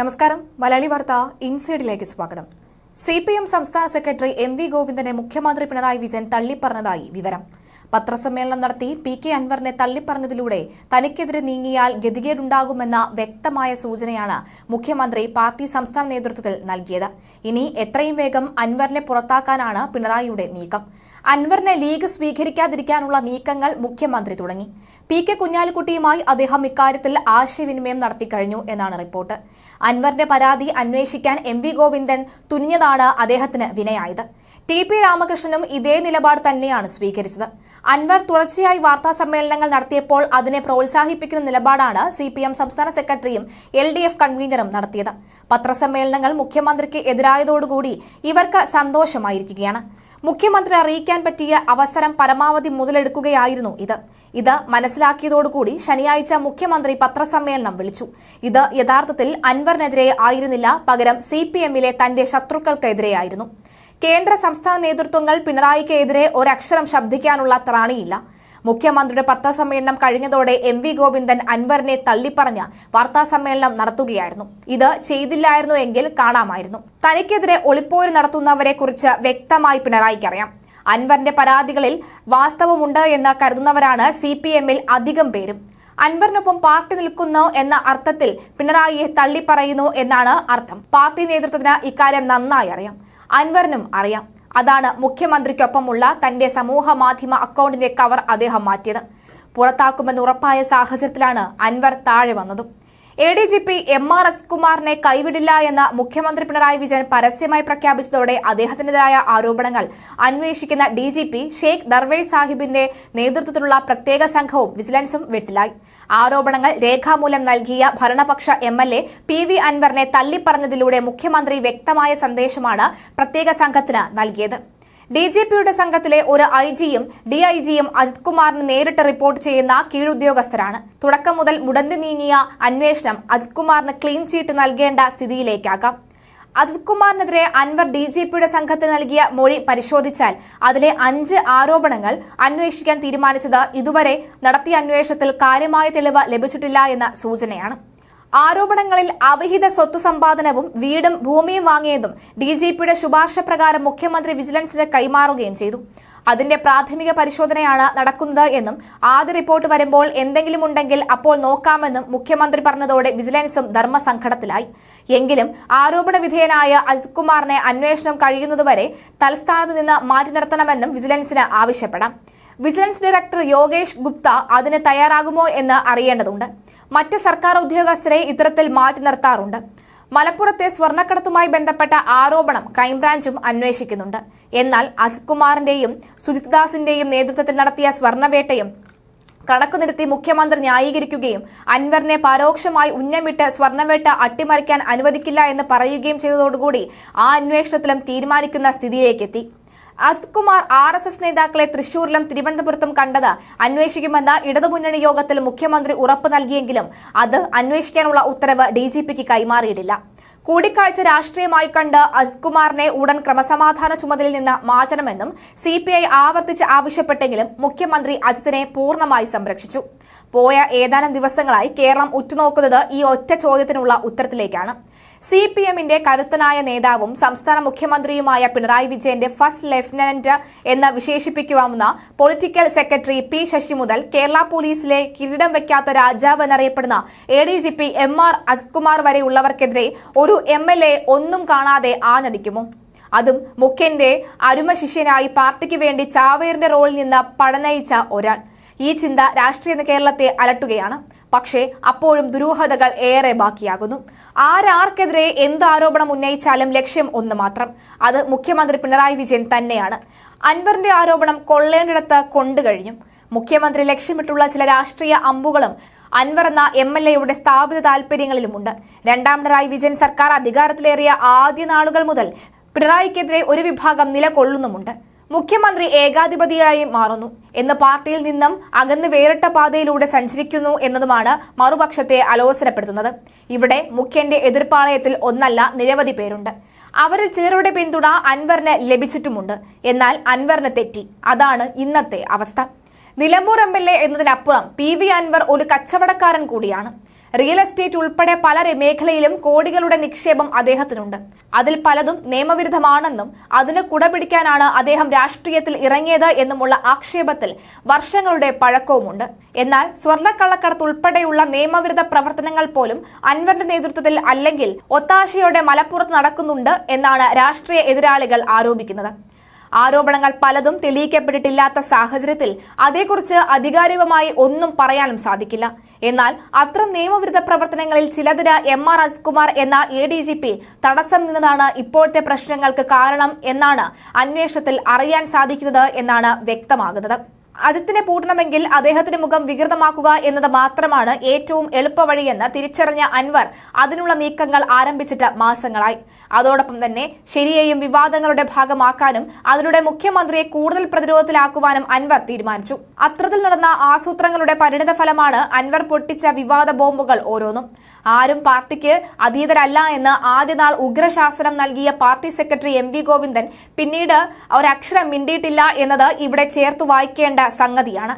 നമസ്കാരം. മലയാളി വാർത്ത ഇൻസൈഡിലേക്ക് സ്വാഗതം. സി പി എം സംസ്ഥാന സെക്രട്ടറി എം വി ഗോവിന്ദനെ മുഖ്യമന്ത്രി പിണറായി വിജയൻ തള്ളിപ്പറഞ്ഞതായി വിവരം. പത്രസമ്മേളനം നടത്തി പി കെ അൻവറിനെ തള്ളിപ്പറഞ്ഞതിലൂടെ തനിക്കെതിരെ നീങ്ങിയാൽ ഗതികേടുണ്ടാകുമെന്ന വ്യക്തമായ സൂചനയാണ് മുഖ്യമന്ത്രി പാർട്ടി സംസ്ഥാന നേതൃത്വത്തിൽ നൽകിയത്. ഇനി എത്രയും വേഗം അൻവറിനെ പുറത്താക്കാനാണ് പിണറായിയുടെ നീക്കം. അൻവറിനെ ലീഗ് സ്വീകരിക്കാതിരിക്കാനുള്ള നീക്കങ്ങൾ മുഖ്യമന്ത്രി തുടങ്ങി. പി കെ കുഞ്ഞാലിക്കുട്ടിയുമായി അദ്ദേഹം ഇക്കാര്യത്തിൽ ആശയവിനിമയം നടത്തിക്കഴിഞ്ഞു എന്നാണ് റിപ്പോർട്ട്. അൻവറിന്റെ പരാതി അന്വേഷിക്കാൻ എം വി ഗോവിന്ദൻ തുനിഞ്ഞതാണ് അദ്ദേഹത്തിന് വിനയായത്. ടി പി രാമകൃഷ്ണനും ഇതേ നിലപാട് തന്നെയാണ് സ്വീകരിച്ചത്. അൻവർ തുടർച്ചയായി വാർത്താ സമ്മേളനങ്ങൾ നടത്തിയപ്പോൾ അതിനെ പ്രോത്സാഹിപ്പിക്കുന്ന നിലപാടാണ് സി പി എം സംസ്ഥാന സെക്രട്ടറിയും എൽ ഡി എഫ് കൺവീനറും നടത്തിയത്. പത്രസമ്മേളനങ്ങൾ മുഖ്യമന്ത്രിക്ക് എതിരായതോടുകൂടി ഇവർക്ക് സന്തോഷമായിരിക്കുകയാണ്. മുഖ്യമന്ത്രി അറിയിക്കാൻ പറ്റിയ അവസരം പരമാവധി മുതലെടുക്കുകയായിരുന്നു ഇത്. ഇത് മനസ്സിലാക്കിയതോടുകൂടി ശനിയാഴ്ച മുഖ്യമന്ത്രി പത്രസമ്മേളനം വിളിച്ചു. ഇത് യഥാർത്ഥത്തിൽ അൻവറിനെതിരെ ആയിരുന്നില്ല പകരം സി പി എമ്മിലെ തന്റെ ശത്രുക്കൾക്കെതിരെയായിരുന്നു. കേന്ദ്ര സംസ്ഥാന നേതൃത്വങ്ങൾ പിണറായിക്കെതിരെ ഒരക്ഷരം ശബ്ദിക്കാനുള്ള ത്രാണിയില്ല മുഖ്യമന്ത്രിയുടെ പത്രസമ്മേളനം കഴിഞ്ഞതോടെ എം വി ഗോവിന്ദൻ അൻവറിനെ തള്ളിപ്പറഞ്ഞ് വാർത്താസമ്മേളനം നടത്തുകയായിരുന്നു. ഇത് ചെയ്തില്ലായിരുന്നു എങ്കിൽ കാണാമായിരുന്നു. തനിക്കെതിരെ ഒളിപ്പോര് നടത്തുന്നവരെ കുറിച്ച് വ്യക്തമായി പിണറായിക്കറിയാം. അൻവറിന്റെ പരാതികളിൽ വാസ്തവമുണ്ട് എന്ന് കരുതുന്നവരാണ് സി പി എമ്മിൽ അധികം പേരും. അൻവറിനൊപ്പം പാർട്ടി നിൽക്കുന്നു എന്ന അർത്ഥത്തിൽ പിണറായിയെ തള്ളിപ്പറയുന്നു എന്നാണ് അർത്ഥം. പാർട്ടി നേതൃത്വത്തിന് ഇക്കാര്യം നന്നായി അറിയാം. അൻവറിനും അറിയാം. അതാണ് മുഖ്യമന്ത്രിക്കൊപ്പമുള്ള തന്റെ സമൂഹ മാധ്യമ അക്കൗണ്ടിന്റെ കവർ അദ്ദേഹം മാറ്റിയത്. പുറത്താക്കുമെന്ന് ഉറപ്പായ സാഹചര്യത്തിലാണ് അൻവർ താഴെ വന്നതും. A D G P M R S കുമാറിനെ കൈവിടില്ല എന്ന് മുഖ്യമന്ത്രി പിണറായി വിജയൻ പരസ്യമായി പ്രഖ്യാപിച്ചതോടെ അദ്ദേഹത്തിനെതിരായ ആരോപണങ്ങൾ. അന്വേഷിക്കുന്ന D G P Sheikh Darvesh സാഹിബിന്റെ നേതൃത്വത്തിലുള്ള പ്രത്യേക സംഘവും വിജിലൻസും വെട്ടിലായി. ആരോപണങ്ങൾ രേഖാമൂലം നൽകിയ ഭരണപക്ഷ M L A P V അൻവറിനെ തള്ളിപ്പറഞ്ഞതിലൂടെ മുഖ്യമന്ത്രി വ്യക്തമായ സന്ദേശമാണ് പ്രത്യേക സംഘത്തിന് നൽകിയത്. ഡി ജി പിയുടെ സംഘത്തിലെ ഒരു ഐ ജിയും ഡി ഐ ജിയും അജിത് കുമാറിന് നേരിട്ട് റിപ്പോർട്ട് ചെയ്യുന്ന കീഴുദ്യോഗസ്ഥരാണ്. തുടക്കം മുതൽ മുടന്തി നീങ്ങിയ അന്വേഷണം അജിത് കുമാറിന് ക്ലീൻ ചീട്ട് നൽകേണ്ട സ്ഥിതിയിലേക്കാകാം. അജിത് കുമാറിനെതിരെ അൻവർ ഡി ജി പിയുടെ സംഘത്തിന് നൽകിയ മൊഴി പരിശോധിച്ചാൽ അതിലെ അഞ്ച് ആരോപണങ്ങൾ അന്വേഷിക്കാൻ തീരുമാനിച്ചത് ഇതുവരെ നടത്തിയ അന്വേഷണത്തിൽ കാര്യമായ തെളിവ് ലഭിച്ചിട്ടില്ല എന്ന സൂചനയാണ്. ആരോപണങ്ങളിൽ അവിഹിത സ്വത്ത് സമ്പാദനവും വീടും ഭൂമിയും വാങ്ങിയതും ഡി ജി പിയുടെ ശുപാർശ പ്രകാരം മുഖ്യമന്ത്രി വിജിലൻസിന് കൈമാറുകയും ചെയ്തു. അതിന്റെ പ്രാഥമിക പരിശോധനയാണ് നടക്കുന്നത് എന്നും ആദ്യ റിപ്പോർട്ട് വരുമ്പോൾ എന്തെങ്കിലും ഉണ്ടെങ്കിൽ അപ്പോൾ നോക്കാമെന്നും മുഖ്യമന്ത്രി പറഞ്ഞതോടെ വിജിലൻസും ധർമ്മസങ്കടത്തിലായി എങ്കിലും ആരോപണ വിധേയനായ അജിത് കുമാറിനെ അന്വേഷണം കഴിയുന്നതുവരെ തലസ്ഥാനത്ത് നിന്ന് മാറ്റി നിർത്തണമെന്നും വിജിലൻസിന് ആവശ്യപ്പെടാം. വിജിലൻസ് ഡയറക്ടർ യോഗേഷ് ഗുപ്ത അതിന് തയ്യാറാകുമോ എന്ന് അറിയേണ്ടതുണ്ട്. മറ്റ് സർക്കാർ ഉദ്യോഗസ്ഥരെ ഇത്തരത്തിൽ മാറ്റി നിർത്താറുണ്ട്. മലപ്പുറത്തെ സ്വർണക്കടത്തുമായി ബന്ധപ്പെട്ട ആരോപണം ക്രൈംബ്രാഞ്ചും അന്വേഷിക്കുന്നുണ്ട്. എന്നാൽ അസിത് കുമാറിന്റെയും സുജിത് ദാസിന്റെയും നേതൃത്വത്തിൽ നടത്തിയ സ്വർണവേട്ടയും കണക്കു നിരത്തി മുഖ്യമന്ത്രി ന്യായീകരിക്കുകയും അൻവറിനെ പരോക്ഷമായി ഉന്നമിട്ട് സ്വർണവേട്ട അട്ടിമറിക്കാൻ അനുവദിക്കില്ല എന്ന് പറയുകയും ചെയ്തതോടുകൂടി ആ അന്വേഷണത്തിലും തീരുമാനിക്കുന്ന സ്ഥിതിയിലേക്കെത്തി. Ajith Kumar R S S നേതാക്കളെ തൃശൂരിലും തിരുവനന്തപുരത്തും കണ്ടത് അന്വേഷിക്കുമെന്ന് ഇടതുമുന്നണി യോഗത്തിൽ മുഖ്യമന്ത്രി ഉറപ്പ് നൽകിയെങ്കിലും അത് അന്വേഷിക്കാനുള്ള ഉത്തരവ് ഡി ജി പിക്ക് കൈമാറിയിട്ടില്ല. കൂടിക്കാഴ്ച രാഷ്ട്രീയമായി കണ്ട് അസ്കുമാറിനെ കുമാറിനെ ഉടൻ ക്രമസമാധാന ചുമതലയിൽ നിന്ന് മാറ്റണമെന്നും സി പി ഐ ആവർത്തിച്ച് ആവശ്യപ്പെട്ടെങ്കിലും മുഖ്യമന്ത്രി അജിത്തിനെ പൂർണമായി സംരക്ഷിച്ചു. പോയ ഏതാനും ദിവസങ്ങളായി കേരളം ഉറ്റുനോക്കുന്നത് ഈ ഒറ്റ ചോദ്യത്തിനുള്ള ഉത്തരത്തിലേക്കാണ്. സി പി എമ്മിന്റെ കരുത്തനായ നേതാവും സംസ്ഥാന മുഖ്യമന്ത്രിയുമായ പിണറായി വിജയന്റെ ഫസ്റ്റ് ലഫ്റ്റനന്റ് എന്ന് വിശേഷിപ്പിക്കാവുന്ന പൊളിറ്റിക്കൽ സെക്രട്ടറി പി ശശി മുതൽ കേരള പോലീസിലെ കിരീടം വയ്ക്കാത്ത രാജാവ് എന്നറിയപ്പെടുന്ന A D G P M R Ajithkumar വരെയുള്ളവർക്കെതിരെ ഒരു എം എൽ എ ഒന്നും കാണാതെ ആഞ്ഞടിക്കുമോ? അതും മുഖ്യന്റെ അരുമ ശിഷ്യനായി പാർട്ടിക്ക് വേണ്ടി ചാവേറിന്റെ റോളിൽ നിന്ന് പടനയിച്ച ഒരാൾ. ഈ ചിന്ത രാഷ്ട്രീയ കേരളത്തെ അലട്ടുകയാണ്. പക്ഷേ അപ്പോഴും ദുരൂഹതകൾ ഏറെ ബാക്കിയാകുന്നു. ആരാർക്കെതിരെ എന്ത് ആരോപണം ഉന്നയിച്ചാലും ലക്ഷ്യം ഒന്ന് മാത്രം. അത് മുഖ്യമന്ത്രി പിണറായി വിജയൻ തന്നെയാണ്. അൻവറിന്റെ ആരോപണം കൊള്ളേണ്ടിടത്ത് കൊണ്ടുകഴിഞ്ഞു. മുഖ്യമന്ത്രി ലക്ഷ്യമിട്ടുള്ള ചില രാഷ്ട്രീയ അമ്പുകളും അൻവർ എന്ന എം എൽ എയുടെ സ്ഥാപിത താൽപര്യങ്ങളിലുമുണ്ട്. രണ്ടാം പിണറായി വിജയൻ സർക്കാർ അധികാരത്തിലേറിയ ആദ്യ നാളുകൾ മുതൽ പിണറായിക്കെതിരെ ഒരു വിഭാഗം നിലകൊള്ളുന്നുമുണ്ട്. മുഖ്യമന്ത്രി ഏകാധിപതിയായി മാറുന്നു. എന്ന് പാർട്ടിയിൽ നിന്നും അകന്ന് വേറിട്ട പാതയിലൂടെ സഞ്ചരിക്കുന്നു എന്നതുമാണ് മറുപക്ഷത്തെ അലോസരപ്പെടുത്തുന്നത്. ഇവിടെ മുഖ്യന്റെ എതിർപ്പാളയത്തിൽ ഒന്നല്ല നിരവധി പേരുണ്ട്. അവരിൽ ചിലരുടെ പിന്തുണ അൻവറിന് ലഭിച്ചിട്ടുമുണ്ട്. എന്നാൽ അൻവറിന് തെറ്റി. അതാണ് ഇന്നത്തെ അവസ്ഥ. നിലമ്പൂർ എം എൽ എ എന്നതിനപ്പുറം പി വി അൻവർ ഒരു കച്ചവടക്കാരൻ കൂടിയാണ്. റിയൽ എസ്റ്റേറ്റ് ഉൾപ്പെടെ പല മേഖലയിലും കോടികളുടെ നിക്ഷേപം അദ്ദേഹത്തിനുണ്ട്. അതിൽ പലതും നിയമവിരുദ്ധമാണെന്നും അതിന് കുടപിടിക്കാനാണ് അദ്ദേഹം രാഷ്ട്രീയത്തിൽ ഇറങ്ങിയത് എന്നുമുള്ള ആക്ഷേപത്തിൽ വർഷങ്ങളുടെ പഴക്കവുമുണ്ട്. എന്നാൽ സ്വർണക്കള്ളക്കടത്ത് ഉൾപ്പെടെയുള്ള നിയമവിരുദ്ധ പ്രവർത്തനങ്ങൾ പോലും അൻവറിന്റെ നേതൃത്വത്തിൽ അല്ലെങ്കിൽ ഒത്താശയോടെ മലപ്പുറത്ത് നടക്കുന്നുണ്ട് എന്നാണ് രാഷ്ട്രീയ എതിരാളികൾ ആരോപിക്കുന്നത്. ആരോപണങ്ങൾ പലതും തെളിയിക്കപ്പെട്ടിട്ടില്ലാത്ത സാഹചര്യത്തിൽ അതേക്കുറിച്ച് അധികാരികമായി ഒന്നും പറയാനും സാധിക്കില്ല. എന്നാൽ അത്തരം നിയമവിരുദ്ധ പ്രവർത്തനങ്ങളിൽ ചിലതിന് എം ആർ അജ്കുമാർ എന്ന എ ഡി ജി പി തടസ്സം നിന്നതാണ് ഇപ്പോഴത്തെ പ്രശ്നങ്ങൾക്ക് കാരണം എന്നാണ് അന്വേഷണത്തിൽ അറിയാൻ സാധിക്കുന്നത് എന്നാണ് വ്യക്തമാകുന്നത്. അജിത്തിനെ പൂട്ടണമെങ്കിൽ അദ്ദേഹത്തിന്റെ മുഖം വികൃതമാക്കുക എന്നത് മാത്രമാണ് ഏറ്റവും എളുപ്പവഴിയെന്ന് തിരിച്ചറിഞ്ഞ അൻവർ അതിനുള്ള നീക്കങ്ങൾ ആരംഭിച്ചിട്ട് മാസങ്ങളായി. അതോടൊപ്പം തന്നെ ശരിയെയും വിവാദങ്ങളുടെ ഭാഗമാക്കാനും അതിലൂടെ മുഖ്യമന്ത്രിയെ കൂടുതൽ പ്രതിരോധത്തിലാക്കുവാനും അൻവർ തീരുമാനിച്ചു. അത്രത്തിൽ നടന്ന ആസൂത്രങ്ങളുടെ പരിണിത ഫലമാണ് അൻവർ പൊട്ടിച്ച വിവാദ ബോംബുകൾ ഓരോന്നും. ആരും പാർട്ടിക്ക് അതീതരല്ല എന്ന് ആദ്യനാൾ ഉഗ്രശാസനം നൽകിയ party secretary M V Govindan പിന്നീട് ഒരക്ഷരം മിണ്ടിയിട്ടില്ല എന്നത് ഇവിടെ ചേർത്തു വായിക്കേണ്ട സംഗതിയാണ്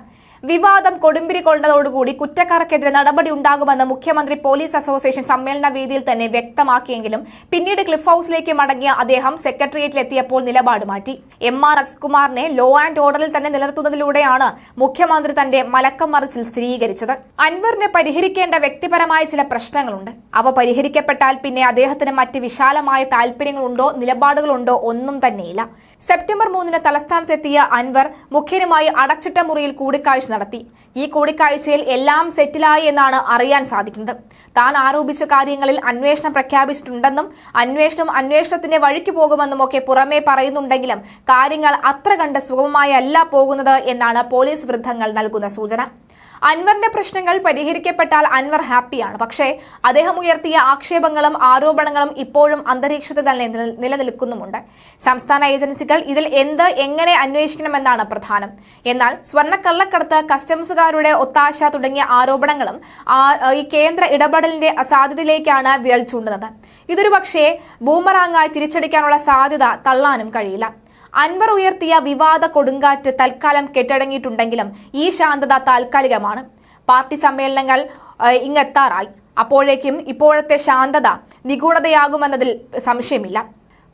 വിവാദം കൊടുമ്പിരി കൊണ്ടതോടുകൂടി കുറ്റക്കാർക്കെതിരെ നടപടി ഉണ്ടാകുമെന്ന് മുഖ്യമന്ത്രി പോലീസ് അസോസിയേഷൻ സമ്മേളന വേദിയിൽ തന്നെ വ്യക്തമാക്കിയെങ്കിലും പിന്നീട് ക്ലിഫ് ഹൌസിലേക്ക് മടങ്ങിയ അദ്ദേഹം സെക്രട്ടേറിയറ്റിലെത്തിയപ്പോൾ നിലപാട് മാറ്റി. എം ആർ അസ്കുമാറിനെ ലോ ആൻഡ് ഓർഡറിൽ തന്നെ നിലനിർത്തുന്നതിലൂടെയാണ് മുഖ്യമന്ത്രി തന്റെ മലക്കം മറിച്ചിൽ സ്ഥിരീകരിച്ചത്. അൻവറിനെ പരിഹരിക്കേണ്ട വ്യക്തിപരമായ ചില പ്രശ്നങ്ങളുണ്ട്. അവ പരിഹരിക്കപ്പെട്ടാൽ പിന്നെ അദ്ദേഹത്തിന് മറ്റ് വിശാലമായ താല്പര്യങ്ങളുണ്ടോ നിലപാടുകളുണ്ടോ ഒന്നും തന്നെയില്ല. സെപ്റ്റംബർ മൂന്നിന് തലസ്ഥാനത്തെത്തിയ അൻവർ മുഖ്യനുമായി അടച്ചിട്ട മുറിയിൽ കൂടിക്കാഴ്ച നടത്തി. ഈ കൂടിക്കാഴ്ചയിൽ എല്ലാം സെറ്റിലായി എന്നാണ് അറിയാൻ സാധിക്കുന്നത്. താൻ ആരോപിച്ച കാര്യങ്ങളിൽ അന്വേഷണം പ്രഖ്യാപിച്ചിട്ടുണ്ടെന്നും അന്വേഷണം അന്വേഷണത്തിന്റെ വഴിക്ക് പോകുമെന്നും ഒക്കെ പുറമേ പറയുന്നുണ്ടെങ്കിലും കാര്യങ്ങൾ അത്ര കണ്ട് സുഗമമായല്ല പോകുന്നത് എന്നാണ് പോലീസ് വൃദ്ധങ്ങൾ നൽകുന്ന സൂചന. അൻവറിന്റെ പ്രശ്നങ്ങൾ പരിഹരിക്കപ്പെട്ടാൽ അൻവർ ഹാപ്പിയാണ്. പക്ഷേ അദ്ദേഹം ഉയർത്തിയ ആക്ഷേപങ്ങളും ആരോപണങ്ങളും ഇപ്പോഴും അന്തരീക്ഷത്തിൽ തന്നെ നിലനിൽക്കുന്നുമുണ്ട്. സംസ്ഥാന ഏജൻസികൾ ഇതിൽ എന്ത് എങ്ങനെ അന്വേഷിക്കണമെന്നാണ് പ്രധാനം. എന്നാൽ സ്വർണക്കള്ളക്കടത്ത് കസ്റ്റംസുകാരുടെ ഒത്താശ തുടങ്ങിയ ആരോപണങ്ങളും ഈ കേന്ദ്ര ഇടപെടലിന്റെ അസാധ്യതയിലേക്കാണ് വിരൽ ചൂണ്ടുന്നത്. ഇതൊരു പക്ഷേ ബൂമറാങ്ങായി തിരിച്ചടിക്കാനുള്ള സാധ്യത തള്ളാനും കഴിയില്ല. അൻവർ ഉയർത്തിയ വിവാദ കൊടുങ്കാറ്റ് തൽക്കാലം കെട്ടടങ്ങിയിട്ടുണ്ടെങ്കിലും ഈ ശാന്തത താൽക്കാലികമാണ്. പാർട്ടി സമ്മേളനങ്ങൾ ഇങ്ങെത്താറായി. അപ്പോഴേക്കും ഇപ്പോഴത്തെ ശാന്തത നിഗൂഢതയാകുമെന്നതിൽ സംശയമില്ല.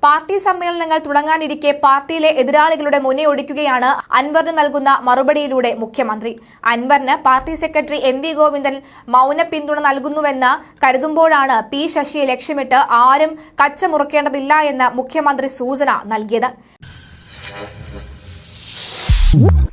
പാർട്ടി സമ്മേളനങ്ങൾ തുടങ്ങാനിരിക്കെ പാർട്ടിയിലെ എതിരാളികളുടെ മുന്നേ ഒടിക്കുകയാണ് അൻവറിന് നൽകുന്ന മറുപടിയിലൂടെ മുഖ്യമന്ത്രി. അൻവറിന് party secretary M V Govindan മൗന പിന്തുണ നൽകുന്നുവെന്ന് കരുതുമ്പോഴാണ് പി ശശിയെ ലക്ഷ്യമിട്ട് ആരും കച്ചമുറുക്കേണ്ടതില്ല എന്ന് മുഖ്യമന്ത്രി സൂചന നൽകിയത്. Woo!